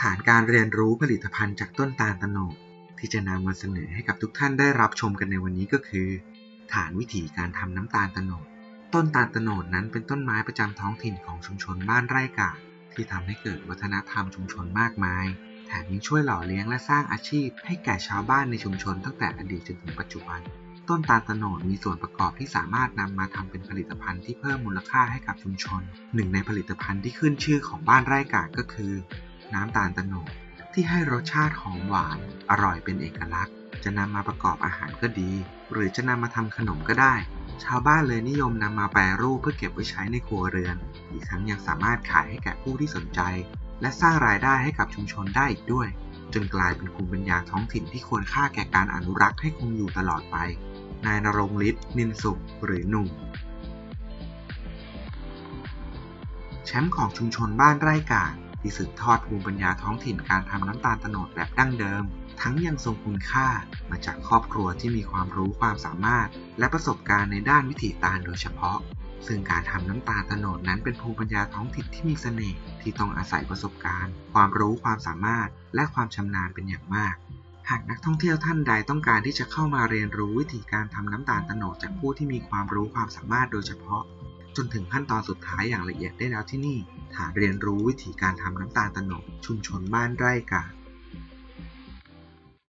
ฐานการเรียนรู้ผลิตภัณฑ์จากต้นตาลตโนดที่จะนำมาเสนอให้กับทุกท่านได้รับชมกันในวันนี้ก็คือ ฐานวิธีการทำน้ำตาลตโนดต้นตาลตโนดนั้นเป็นต้นไม้ประจำท้องถิ่นของชุมชนบ้านไร่กาที่ทำให้เกิดวัฒนธรรมชุมชนมากมาย แถมยังช่วยหล่อเลี้ยงและสร้างอาชีพให้แก่ชาวบ้านในชุมชนตั้งแต่อดีตจนถึงปัจจุบัน ต้นตาลตโนดมีส่วนประกอบที่สามารถนำมาทำเป็นผลิตภัณฑ์ที่เพิ่มมูลค่าให้กับชุมชน หนึ่งในผลิตภัณฑ์ที่ขึ้นชื่อของบ้านไร่กาก็คือ น้ำตาลตะโนดที่ให้รสชาติหอมหวาน อร่อยเป็นเอกลักษณ์ จะนำมาประกอบอาหารก็ดี หรือจะนำมาทำขนมก็ได้ ชาวบ้านเลยนิยมนำมาแปรรูปเพื่อเก็บไว้ใช้ในครัวเรือน อีกทั้งยังสามารถขายให้แก่ผู้ที่สนใจ และสร้างรายได้ให้กับชุมชนได้อีกด้วย จนกลายเป็นภูมิปัญญาท้องถิ่นที่ควรค่าแก่การอนุรักษ์ให้คงอยู่ตลอดไป นายนรงฤทธิ์นินสุข หรือหนุ่มแชมป์ของชุมชนบ้านไร่กาด ที่สืบทอดภูมิปัญญาท้องถิ่นการทำน้ำตาลโตนดแบบดั้งเดิม ทั้งยังทรงคุณค่ามาจากครอบครัวที่มีความรู้ความสามารถ และประสบการณ์ในด้านวิถีตาลโดยเฉพาะ ซึ่งการทำน้ำตาลโตนดนั้นเป็นภูมิปัญญาท้องถิ่นที่มีเสน่ห์ที่ต้องอาศัยประสบการณ์ ความรู้ความสามารถ และความชำนาญเป็นอย่างมากหากนักท่องเที่ยวท่านใดต้องการที่จะเข้ามาเรียนรู้วิธีการทำน้ำตาลโตนดจากผู้ที่มีความรู้ความสามารถโดยเฉพาะ จนถึงขั้นตอนสุดท้ายอย่างละเอียดได้แล้วที่นี่ ฐานเรียนรู้วิธีการทำน้ำตาลโตนดชุมชนบ้านไร่กาด